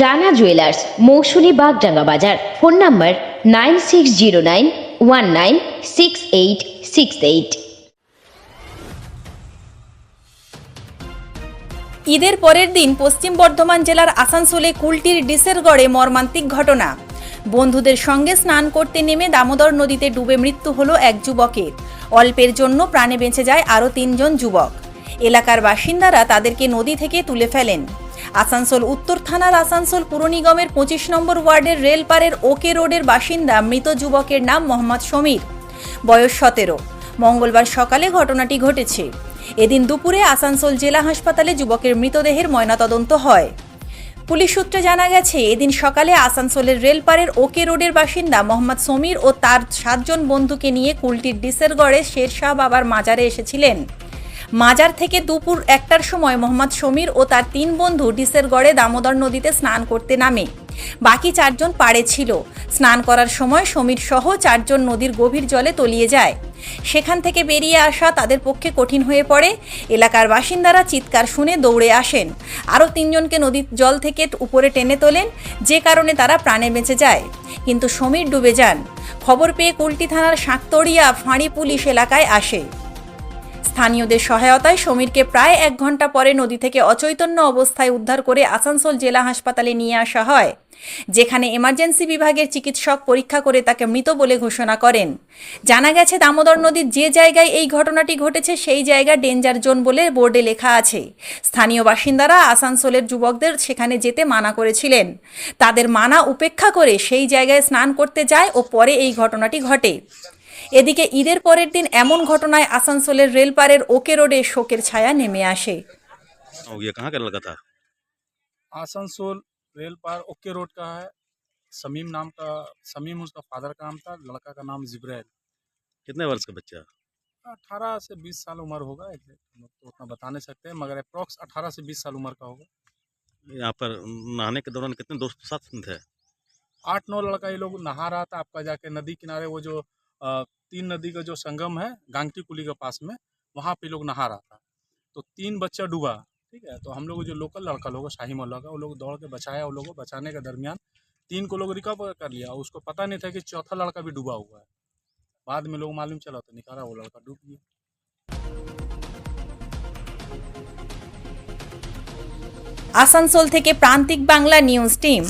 Rana jewellers Mousumi Bagdanga বাজার। Phone number nine six zero nine one nine six eight six eight. ঈদের পরের দিন পশ্চিম বর্ধমান জেলার আসানসোলে কুলটির ডিসের গড়ে মর্মান্তিক ঘটনা। বন্ধুদের সঙ্গে স্নান করতে নেমে দামোদর নদীতে ডুবে মৃত্যু হলো এক যুবকের। অল্পের জন্য প্রাণে বেঁচে যায় আরও তিনজন যুবক। এলাকার বাসিন্দারা তাদেরকে নদী থেকে তুলে ফেলেন। আসানসোল উত্তর থানার আসানসোল পুর নিগমের পঁচিশ নম্বর ওয়ার্ডের রেলপাড়ের ওকে রোডের বাসিন্দা মৃত যুবকের নাম মোহাম্মদ সমীর। বয়স সতেরো। মঙ্গলবার সকালে ঘটনাটি ঘটেছে। এদিন দুপুরে আসানসোল জেলা হাসপাতালে যুবকের মৃতদেহের ময়নাতদন্ত হয়। পুলিশ সূত্রে জানা গেছে, এদিন সকালে আসানসোলের রেলপাড়ের ওকে রোডের বাসিন্দা মোহাম্মদ সমীর ও তার সাতজন বন্ধুকে নিয়ে কুলটির ডিসেরগড়ে শেরশাহ বাবার মাজারে এসেছিলেন। মাজার থেকে দুপুর একটার সময় মোহাম্মদ সমীর ও তার তিন বন্ধু ডিসের গড়ে দামোদর নদীতে স্নান করতে নামে। বাকি চারজন পাড়ে ছিল। স্নান করার সময় সমীর সহ চারজন নদীর গভীর জলে তলিয়ে যায়। সেখান থেকে বেরিয়ে আসা তাদের পক্ষে কঠিন হয়ে পড়ে। এলাকার বাসিন্দারা চিৎকার শুনে দৌড়ে আসেন। আরও তিনজনকে নদীর জল থেকে উপরে টেনে তোলেন, যে কারণে তারা প্রাণে বেঁচে যায়। কিন্তু সমীর ডুবে যান। খবর পেয়ে কুলটি থানার শাঁকতড়িয়া ফাঁড়ি পুলিশ এলাকায় আসে। স্থানীয়দের সহায়তায় সমীরকে প্রায় এক ঘণ্টা পরে নদী থেকে অচৈতন্য অবস্থায় উদ্ধার করে আসানসোল জেলা হাসপাতালে নিয়ে আসা হয়, যেখানে এমার্জেন্সি বিভাগের চিকিৎসক পরীক্ষা করে তাকে মৃত বলে ঘোষণা করেন। জানা গেছে, দামোদর নদীর যে জায়গায় এই ঘটনাটি ঘটেছে, সেই জায়গা ডেঞ্জার জোন বলে বোর্ডে লেখা আছে। স্থানীয় বাসিন্দারা আসানসোলের যুবকদের সেখানে যেতে মানা করেছিলেন। তাদের মানা উপেক্ষা করে সেই জায়গায় স্নান করতে যায় ও পরে এই ঘটনাটি ঘটে। এদিকে ঈদের পরের দিন এমন ঘটনায় আসানসোলের রেলপাড়ের ওকে রোডে শোকের ছায়া নেমে আসে और ये कहाँ का लड़का था आसनसोल रेल पार ओके रोड का है समीम नाम का समीम उसका फादर का नाम था लड़का का नाम जिब्रैल कितने वर्ष का बच्चा अठारह से बीस साल उम्र होगा exact हम लोग तो उतना बता नहीं सकते मगर अप्रॉक्स अठारह से बीस साल उम्र का होगा यहाँ पर नहाने के दौरान कितने दोस्त साथ में थे आठ नौ लड़का ये लोग नहा रहा था आपका जाके नदी किनारे वो जो अ, तीन नदी का जो संगम है गांगटी कुली के पास में वहाँ पे लोग नहा रहा था तो तीन बच्चा डूबा ठीक है तो हम लोग जो लोकल लड़का लोग हैं, शाही मोहल्ला का वो लोग दौड़ के बचाया वो लोग को बचाने के दरमियान तीन को लोग रिकवर कर लिया उसको पता नहीं था कि चौथा लड़का भी डूबा हुआ है बाद में लोग मालूम चला तो निकाला वो लड़का डूब गया আসানসোল থেকে প্রান্তিক বাংলা নিউজ টিম